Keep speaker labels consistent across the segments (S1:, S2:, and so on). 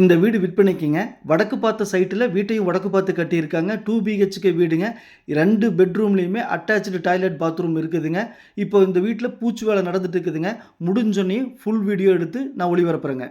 S1: இந்த வீடு விற்பனைக்குங்க. வடக்கு பார்த்த சைட்டில் வீட்டையும் வடக்கு பார்த்து கட்டியிருக்காங்க. டூ பிஹெச்கே வீடுங்க. ரெண்டு பெட்ரூம்லேயுமே அட்டாச்சு டாய்லெட் பாத்ரூம் இருக்குதுங்க. இப்போ இந்த வீட்டில் பூச்சி வேலை நடந்துட்டு இருக்குதுங்க. முடிஞ்சோன்னே ஃபுல் வீடியோ எடுத்து நான் ஒளிபரப்புறேங்க.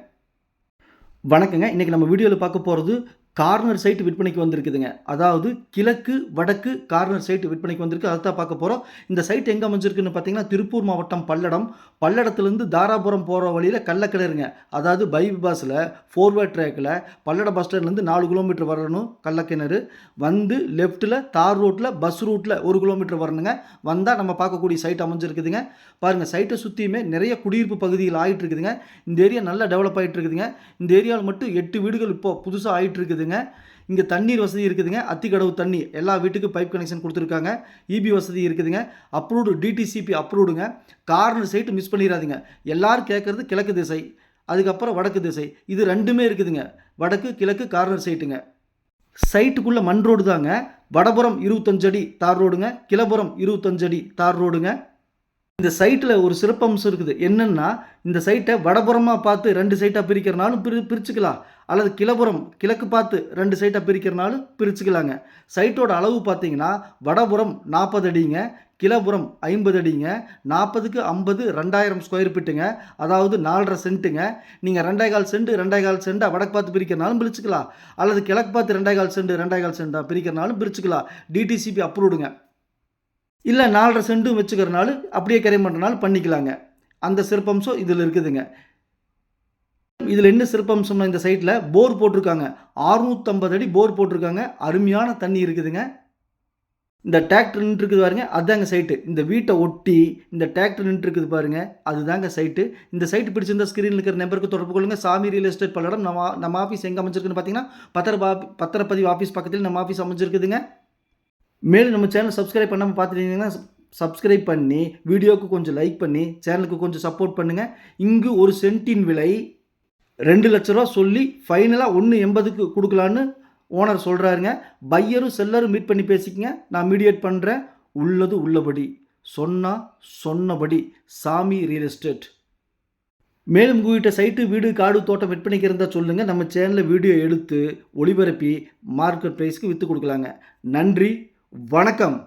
S1: வணக்கங்க. இன்றைக்கி நம்ம வீடியோவில் பார்க்க போகிறது கார்னர் சைட் விற்பனைக்கு வந்திருக்குதுங்க. அதாவது கிழக்கு வடக்கு கார்னர் சைட்டு விற்பனைக்கு வந்திருக்கு. அதை தான் பார்க்க போகிறோம் இந்த சைட் எங்கே அமைஞ்சிருக்குன்னு பார்த்தீங்கன்னா திருப்பூர் மாவட்டம் பல்லடம். பல்லடத்துலேருந்து தாராபுரம் போகிற வழியில் கள்ளக்கிணறுங்க. அதாவது பைபாஸில் ஃபோர்வே ட்ராக்கில் பல்லட பஸ் ஸ்டாண்ட்லேருந்து நாலு கிலோமீட்டர் வரணும் கள்ளக்கிணறு. வந்து லெஃப்ட்டில் தார் ரோட்டில் பஸ் ரூட்டில் ஒரு கிலோமீட்டர் வரணுங்க. வந்தால் நம்ம பார்க்கக்கூடிய சைட் அமைஞ்சிருக்குதுங்க. பாருங்கள் சைட்டை சுற்றியுமே நிறைய குடியிருப்பு பகுதிகள் ஆகிட்டு இருக்குதுங்க இந்த ஏரியா நல்லா டெவலப் ஆகிட்டு இருக்குதுங்க இந்த ஏரியாவில் மட்டும் எட்டு வீடுகள் இப்போ புதுசாக ஆகிட்டு இருக்குதுங்க இங்கே தண்ணீர் வசதி இருக்குதுங்க. அத்திக்கடவு தண்ணி எல்லா வீட்டுக்கும் பைப் கனெக்ஷன் கொடுத்துருக்காங்க. இபி வசதி இருக்குதுங்க. அப்ரூவ்டு டிடிசிபி அப்ரூவ்டுங்க கார்னர் சைட்டு மிஸ் பண்ணிடாதீங்க எல்லாரும் கேட்குறது கிழக்கு திசை அதுக்கப்புறம் வடக்கு திசை. இது ரெண்டுமே இருக்குதுங்க. வடக்கு கிழக்கு கார்னர் சைட்டுங்க சைட்டுக்குள்ளே மண் ரோடு தாங்க. வடபுறம் இருபத்தஞ்சு அடி தார் ரோடுங்க கிளபுரம் இருபத்தஞ்சு அடி தார் ரோடுங்க இந்த சைட்டில் ஒரு சிறப்பம்சம் இருக்குது. என்னென்னா இந்த சைட்டை வடபுறமாக பார்த்து ரெண்டு சைட்டாக பிரிக்கிறனாலும் பிரி பிரிச்சுக்கலாம். அல்லது கிளபுறம் கிழக்கு பார்த்து ரெண்டு சைட்டாக பிரிக்கிறனாலும் பிரிச்சுக்கலாங்க. சைட்டோட அளவு பார்த்தீங்கன்னா வடபுறம் நாற்பது அடிங்க கிளபுரம் ஐம்பது அடிங்க நாற்பதுக்கு ஐம்பது ரெண்டாயிரம் ஸ்கொயர் ஃபீட்டுங்க அதாவது நாலரை சென்ட்டுங்க நீங்கள் ரெண்டே கால் சென்ட் ரெண்டே கால் சென்ட்டாக வடக்கு பார்த்து பிரிக்கிறனாலும் பிரிச்சுக்கலாம். அல்லது கிழக்கு பார்த்து ரெண்டே கால் சென்ட் ரெண்டே கால் சென்ட்டாக பிரிக்கிறனாலும் பிரிச்சுக்கலாம். டிடிசிபி அப்ரூவ்டுங்க இல்லை நாலரை சென்ட்டும் வச்சுக்கிறனாலும் அப்படியே கரை பண்ணுறனாலும் பண்ணிக்கலாங்க. அந்த சிறப்பம்சம் இதில் இருக்குதுங்க. இதில் என்ன சிறப்பம்சம்னா இந்த சைட்டில் போர் போட்டிருக்காங்க. அறுநூற்றம்பது அடி போர் போட்டிருக்காங்க. அருமையான தண்ணி இருக்குதுங்க. இந்த டிராக்டர் நின்றுருக்குது பாருங்கள் அதுதாங்க சைட்டு. இந்த வீட்டை ஒட்டி இந்த டிராக்டர் நின்றுருக்குது பாருங்க. அதுதாங்க சைட்டு. இந்த சைட்டு பிடிச்சிருந்த ஸ்க்ரீனில் இருக்கிற நம்பருக்கு தொடர்பு கொள்ளுங்க. சாமி ரியல் எஸ்டேட் பல்லடம் நம்ம நம்ம ஆஃபீஸ் எங்கே அமைஞ்சிருக்குன்னு பார்த்தீங்கன்னா பத்திர பத்திரப்பதிவு ஆஃபீஸ் பக்கத்தில் நம்ம ஆஃபீஸ் அமைஞ்சிருக்குதுங்க. மேலும் நம்ம சேனல் சப்ஸ்கிரைப் பண்ணாமல் பார்த்துட்டீங்கன்னா சப்ஸ்கிரைப் பண்ணி வீடியோவுக்கு கொஞ்சம் லைக் பண்ணி சேனலுக்கு கொஞ்சம் சப்போர்ட் பண்ணுங்கள் இங்கு ஒரு சென்ட்டின் விலை ரெண்டு லட்ச ரூபா சொல்லி ஃபைனலாக ஒன்று எண்பதுக்கு கொடுக்கலான்னு ஓனர் சொல்கிறாருங்க பையரும் செல்லரும் மீட் பண்ணி பேசிக்கங்க. நான் மீடியேட் பண்ணுறேன் உள்ளது உள்ளபடி. சொன்னால் சொன்னபடி. சாமி ரியல் எஸ்டேட் மேலும் உங்கள்கிட்ட சைட்டு வீடு காடு தோட்டம் விற்பனைக்கு இருந்தால் சொல்லுங்கள் நம்ம சேனலில் வீடியோ எடுத்து ஒளிபரப்பி மார்க்கெட் ப்ரைஸ்க்கு விற்று கொடுக்கலாங்க. நன்றி. வணக்கம்.